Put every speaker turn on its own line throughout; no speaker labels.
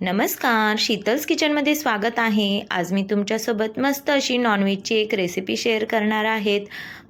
नमस्कार शीतल्स किचनमध्ये स्वागत आहे. आज मी तुमच्यासोबत मस्त अशी नॉनव्हेजची एक रेसिपी शेअर करणार आहेत.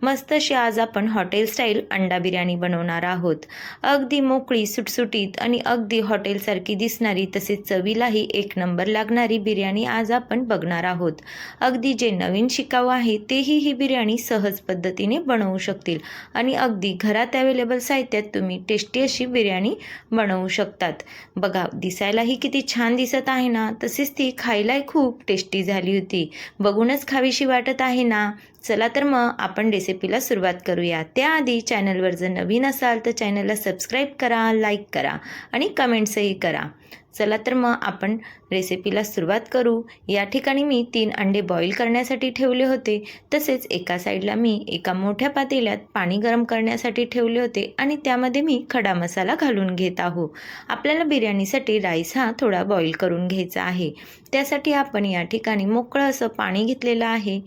मस्त अशी आज आपण हॉटेल स्टाईल अंडा बिर्याणी बनवणार आहोत. अगदी मोकळी सुटसुटीत आणि अगदी हॉटेलसारखी दिसणारी तसेच चवीलाही एक नंबर लागणारी बिर्याणी आज आपण बघणार आहोत. अगदी जे नवीन शिकाऊ आहे तेही ही बिर्याणी सहज पद्धतीने बनवू शकतील आणि अगदी घरात अवेलेबल साहित्यात तुम्ही टेस्टी अशी बिर्याणी बनवू शकतात. बघा दिसायलाही किती छान छान दिसत आहे ना तसेच ती खायलाही खूप टेस्टी झाली होती. बघूनच खावीशी वाटत आहे ना? चला तर मग आपण रेसिपीला सुरुवात करूया. त्याआधी चॅनलवर जर नवीन असाल तर चॅनलला सबस्क्राईब करा लाईक करा आणि कमेंट्सही करा. चला तर मग आपण रेसिपीला सुरुवात करू. या ठिकाणी मी तीन अंडे बॉईल करण्यासाठी ठेवले होते. तसेच एका साईडला मी एका मोठ्या पातेल्यात पाणी गरम करण्यासाठी ठेवले होते आणि त्यामध्ये मी खडा मसाला घालून घेत आहो आपल्याला बिर्याणीसाठी राईस हा थोडा बॉईल करून घ्यायचा आहे. त्यासाठी आपण या ठिकाणी मोकळं असं पाणी घेतलेलं आहे.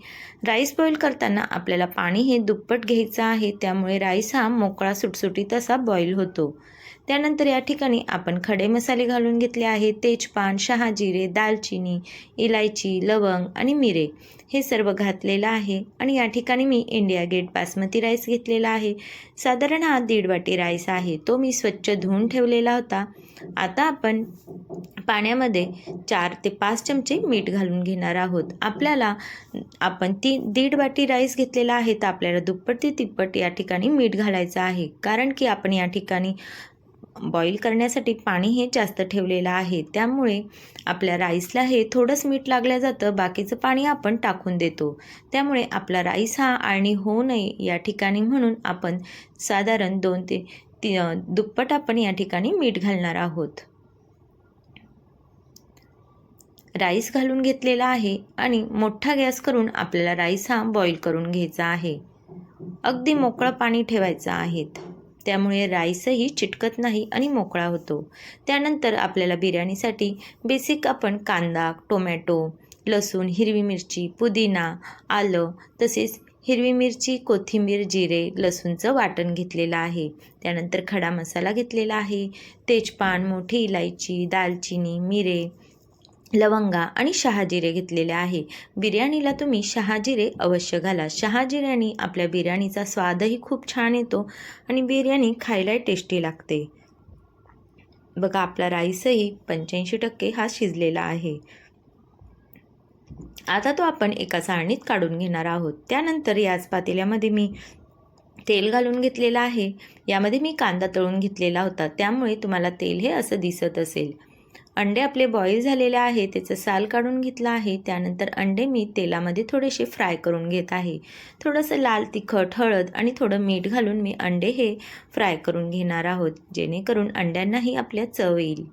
राईस बॉईल कर करताना आपल्याला पाणी हे दुप्पट घ्यायचं आहे त्यामुळे राईस हा मोकळा सुटसुटीत असा बॉईल होतो. त्यानंतर या ठिकाणी आपण खडे मसाले घालून घेतले आहेत. तेजपान शहाजिरे दालचिनी इलायची लवंग आणि मिरे हे सर्व घातलेलं आहे. आणि या ठिकाणी मी इंडिया गेट बासमती राईस घेतलेला आहे. साधारण हा दीड वाटी राईस आहे. तो मी स्वच्छ धुवून ठेवलेला होता. आता आपण पाण्यामध्ये चार ते पाच चमचे मीठ घालून घेणार आहोत. आपल्याला आपण ती दीड वाटी राईस घेतलेला आहे. तर आपल्याला दुप्पट ते तिप्पट या ठिकाणी मीठ घालायचं आहे. कारण की आपण या ठिकाणी बॉईल करण्यासाठी पाणी हे जास्त ठेवलेलं आहे. त्यामुळे आपल्या राईसला हे थोडंच मीठ लागलं जातं. बाकीचं पाणी आपण टाकून देतो. त्यामुळे आपला राईस हा आळणी होऊ नये या ठिकाणी म्हणून आपण साधारण दोन ते ती दुप्पट आपण या ठिकाणी मीठ घालणार आहोत. राईस घालून घेतलेला आहे आणि मोठा गॅस करून आपल्याला राईस हा बॉईल करून घ्यायचा आहे. अगदी मोकळं पाणी ठेवायचं आहे. त्यामुळे राईसही चिटकत नाही आणि मोकळा होतो. त्यानंतर आपल्याला बिर्याणीसाठी बेसिक आपण कांदा टोमॅटो लसूण हिरवी मिरची पुदिना आलं तसेच हिरवी मिरची कोथिंबीर जिरे लसूणचं वाटण घेतलेलं आहे. त्यानंतर खडा मसाला घेतलेला आहे. तेजपान मोठी इलायची दालचिनी मिरे लवंगा आणि शहाजिरे घेतलेले आहे. बिर्याणीला तुम्ही शहाजिरे अवश्य घाला. शहाजिऱ्याने आपल्या बिर्याणीचा स्वादही खूप छान येतो आणि बिर्याणी खायलाही टेस्टी लागते. बघा आपला राईसही पंच्याऐंशी टक्के हा शिजलेला आहे. आता तो आपण एका चाळणीत काढून घेणार आहोत. त्यानंतर याच पातेल्यामध्ये मी तेल घालून घेतलेलं आहे. यामध्ये मी कांदा तळून घेतलेला होता. त्यामुळे तुम्हाला तेल हे असं दिसत असेल. अंडे आपले बॉईल झालेले आहे त्याचं साल काढून घेतलं आहे त्यानंतर अंडे मी तेलामध्ये थोडेसे फ्राय करून घेत आहे. थोडंसं लाल तिखट हळद आणि थोडं मीठ घालून मी अंडे हे फ्राय करून घेणार आहोत जेणेकरून अंड्यांनाही आपल्या चव येईल.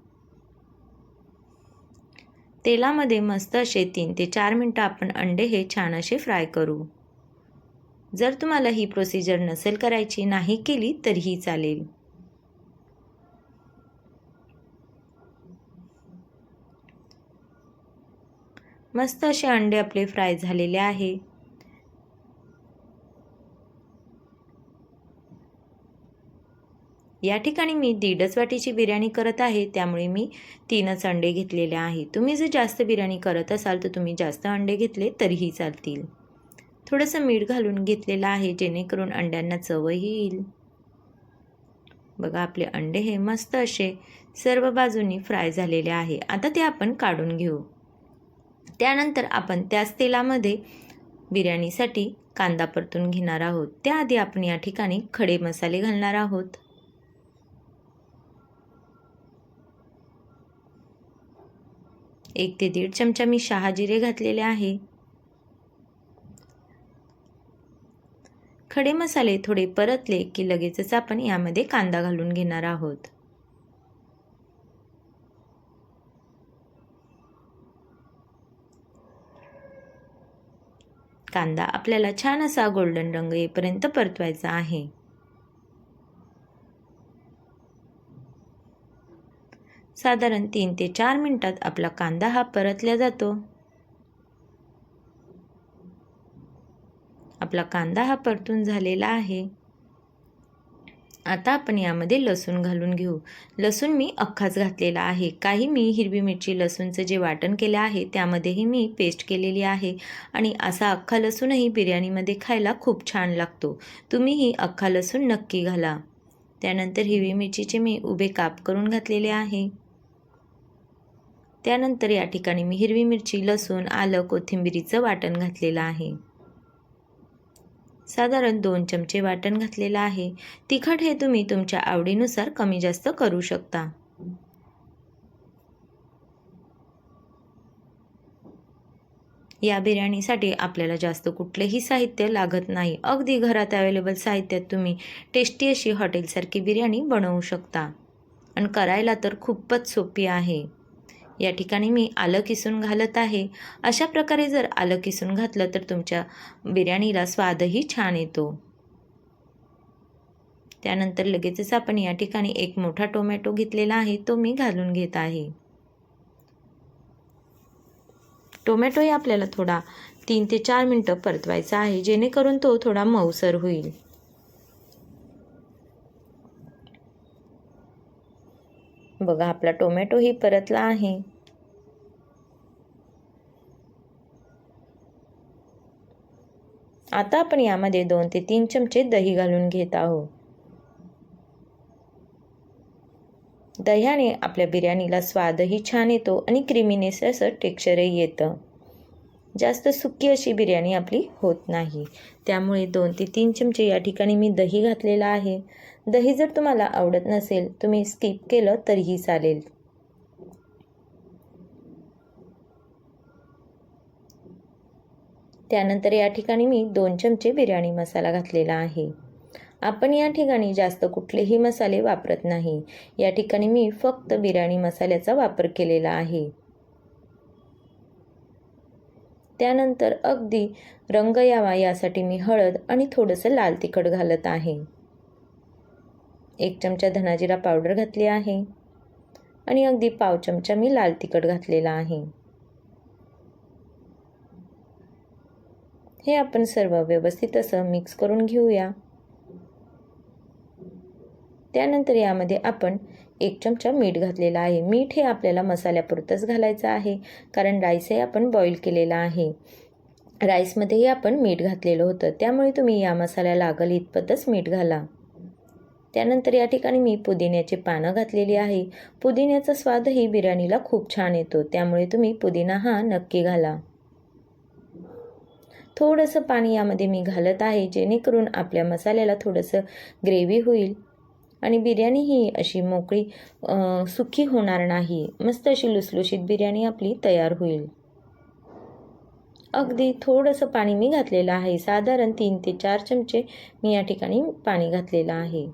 तेलामध्ये मस्त असे तीन ते चार मिनटं आपण अंडे हे छान असे फ्राय करू. जर तुम्हाला ही प्रोसिजर नसेल करायची नाही केली तरीही चालेल. मस्त असे अंडे आपले फ्राय झालेले आहे. या ठिकाणी मी दीडच वाटीची बिर्याणी करत आहे त्यामुळे मी तीनच अंडे घेतलेले आहे. तुम्ही जर जास्त बिर्याणी करत असाल तर तुम्ही जास्त अंडे घेतले तरीही चालतील. थोडंसं मीठ घालून घेतलेलं आहे जेणेकरून अंड्यांना चवही येईल. बघा आपले अंडे हे मस्त असे सर्व बाजूंनी फ्राय झालेले आहे. आता ते आपण काढून घेऊ. त्यानंतर आपण त्याच तेलामध्ये बिर्याणीसाठी कांदा परतून घेणार आहोत. त्याआधी आपण या ठिकाणी खडे मसाले घालणार आहोत. एक ते दीड चमचा मी शहाजिरे घातलेले आहे. खडे मसाले थोडे परतले की लगेचच आपण यामध्ये कांदा घालून घेणार आहोत. कांदा आपल्याला छान असा गोल्डन रंग येईपर्यंत परतवायचा आहे. साधारण तीन ते चार मिनिटात आपला कांदा हा परतला जातो. आपला कांदा हा परतून झालेला आहे. आता आपण यामध्ये लसूण घालून घेऊ. लसूण मी अख्खाच घातलेला आहे. काही मी हिरवी मिरची लसूणचं जे वाटण केलं आहे त्यामध्येही मी पेस्ट केलेली आहे. आणि असा अख्खा लसूणही बिर्याणीमध्ये खायला खूप छान लागतो. तुम्हीही अख्खा लसूण नक्की घाला. त्यानंतर हिरवी मिरचीचे मी उभे काप करून घातलेले आहे. त्यानंतर या ठिकाणी मी हिरवी मिरची लसूण आलं कोथिंबिरीचं वाटण घातलेलं आहे. साधारण दोन चमचे वाटण घातलेलं आहे. तिखट हे तुम्ही तुमच्या आवडीनुसार कमी जास्त करू शकता. या बिर्याणीसाठी आपल्याला जास्त कुठलेही साहित्य लागत नाही. अगदी घरात अवेलेबल साहित्यात तुम्ही टेस्टी अशी हॉटेलसारखी बिर्याणी बनवू शकता. आणि करायला तर खूपच सोपी आहे. या ठिकाणी मी आलं किसून घालत आहे. अशा प्रकारे जर आलं किसून घातलं तर तुमच्या बिर्याणीला स्वादही छान येतो. त्यानंतर लगेचच आपण या ठिकाणी एक मोठा टोमॅटो घेतलेला आहे तो मी घालून घेत आहे. टोमॅटोही आपल्याला थोडा तीन ते चार मिनटं परतवायचा आहे जेणेकरून तो थोडा मऊसर होईल. बघा आपला टोमॅटोही परतला आहे. आता आपण यामध्ये दोन ते तीन चमचे दही घालून घेत आहोत. दह्याने आपल्या बिर्याणीला स्वादही छान येतो आणि क्रिमीनेस असं टेक्स्चरही येतं. जास्त सुकी अशी बिर्याणी आपली होत नाही. त्यामुळे दोन ते तीन चमचे या ठिकाणी मी दही घातलेलं आहे. दही जर तुम्हाला आवडत नसेल तुम्ही स्किप केलं तरीही चालेल. त्यानंतर या ठिकाणी मी दोन चमचे बिर्याणी मसाला घातलेला आहे. आपण या ठिकाणी जास्त कुठलेही मसाले वापरत नाही. या ठिकाणी मी फक्त बिर्याणी मसाल्याचा वापर केलेला आहे. त्यानंतर अगदी रंग यावा यासाठी मी हळद आणि थोडंसं लाल तिखट घालत आहे. एक चमचा धनाजिरा पावडर घातली आहे आणि अगदी पाव चमचा मी लाल तिखट घातलेला आहे. हे आपण सर्व व्यवस्थित असं मिक्स करून घेऊया. त्यानंतर यामध्ये आपण एक चमचा मीठ घातलेला आहे. मीठ हे आपल्याला मसाल्यापुरतंच घालायचं आहे कारण राईस हे आपण बॉईल केलेला आहे. राईसमध्येही आपण मीठ घातलेलं होतं. त्यामुळे तुम्ही या मसाल्याला लागल इतपतच मीठ घाला. त्यानंतर या ठिकाणी मी पुदिन्याची पानं घातलेली आहे. पुदिन्याचा स्वादही बिर्याणीला खूप छान येतो. त्यामुळे तुम्ही पुदिना हा नक्की घाला. थोडंसं पाणी यामध्ये मी घालत आहे जेणेकरून आपल्या मसाल्याला थोडंसं ग्रेव्ही होईल. आणि बिर्याणी ही अशी मोकळी सुखी होणार नाही. मस्त अशी लुसलुशीत बिर्याणी आपली तयार होईल. अगदी थोडंसं पाणी मी घातलेलं आहे. साधारण तीन ते चार चमचे मी या ठिकाणी पाणी घातलेलं आहे.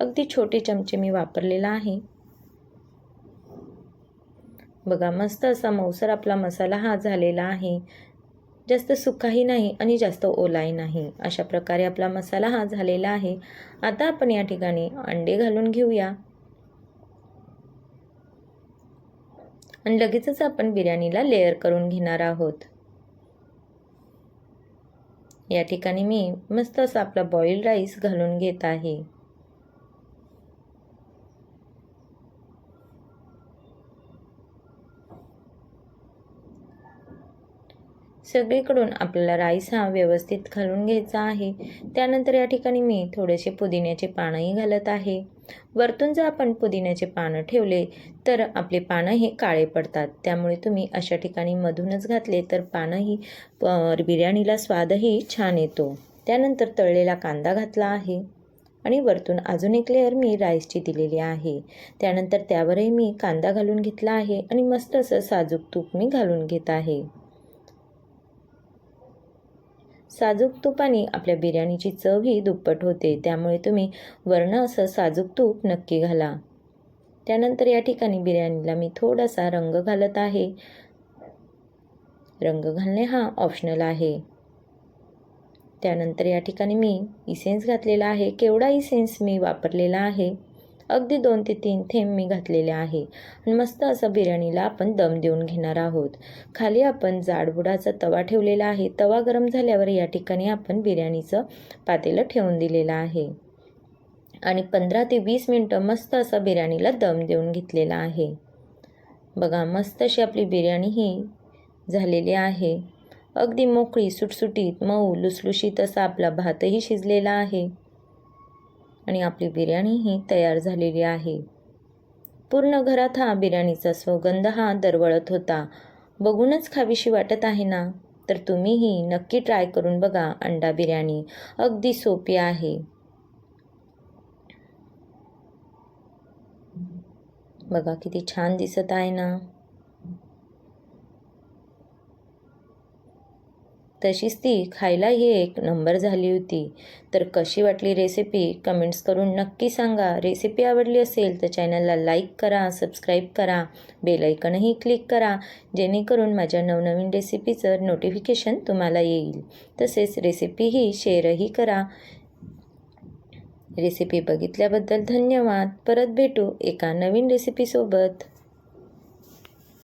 अगदी छोटे चमचे मी वापरलेला आहे. बघा मस्त असा मौसर आपला मसाला हा झालेला आहे. जास्त सुकाही नाही आणि जास्त ओलाही नाही. अशा प्रकारे आपला मसाला हा झालेला आहे. आता आपण या ठिकाणी अंडे घालून घेऊया. आणि लगेचच आपण बिर्याणीला लेअर करून घेणार आहोत. या ठिकाणी मी मस्त असा आपला बॉईल राईस घालून घेत आहे. सगळीकडून आपल्याला राईस हा व्यवस्थित घालून घ्यायचा आहे. त्यानंतर या ठिकाणी मी थोडेसे पुदिन्याचे पानंही घालत आहे. वरतून जर आपण पुदिन्याचे पानं ठेवले तर आपले पानं हे काळे पडतात. त्यामुळे तुम्ही अशा ठिकाणी मधूनच घातले तर पानंही बिर्याणीला स्वादही छान येतो. त्यानंतर तळलेला कांदा घातला आहे. आणि वरतून अजून एक लेअर मी राईसची दिलेली आहे. त्यानंतर त्यावरही मी कांदा घालून घेतला आहे आणि मस्त असं साजूक तूप मी घालून घेत आहे. साजूक तुपाने आपल्या बिर्याणीची चवही दुप्पट होते. त्यामुळे तुम्ही वर्ण असं साजूक तूप नक्की घाला. त्यानंतर या ठिकाणी बिर्याणीला मी थोडासा रंग घालत आहे. रंग घालणे हा ऑप्शनल आहे. त्यानंतर या ठिकाणी मी इसेन्स घातलेला आहे. केवढा इसेन्स मी वापरलेला आहे? अगदी दोन ते तीन थेंब मी घातलेले आहे. आणि मस्त असं बिर्याणीला आपण दम देऊन घेणार आहोत. खाली आपण जाडबुडाचा तवा ठेवलेला आहे. तवा गरम झाल्यावर या ठिकाणी आपण बिर्याणीचं पातेलं ठेवून दिलेलं आहे. आणि पंधरा ते वीस मिनटं मस्त असा बिर्याणीला दम देऊन घेतलेला आहे. बघा मस्त अशी आपली बिर्याणी ही झालेली आहे. अगदी मोकळी सुटसुटीत मऊ लुसलुशीत असा आपला भातही शिजलेला आहे. आणि आपली बिर्याणीही तयार झालेली आहे. पूर्ण घरात हा बिर्याणीचा सुगंध हा दरवळत होता. बघूनच खावीशी वाटत आहे ना? तर तुम्हीही नक्की ट्राय करून बघा अंडा बिर्याणी. अगदी सोपी आहे. बघा किती छान दिसत आहे ना? तशीच ती खायलाही एक नंबर झाली होती. तर कशी वाटली रेसिपी कमेंट्स करून नक्की सांगा. रेसिपी आवडली असेल तर चॅनलला लाईक करा सबस्क्राईब करा बेलायकनही क्लिक करा जेणेकरून माझ्या नवनवीन रेसिपीचं नोटिफिकेशन तुम्हाला येईल. तसेच रेसिपीही शेअरही करा. रेसिपी बघितल्याबद्दल धन्यवाद. परत भेटू एका नवीन रेसिपीसोबत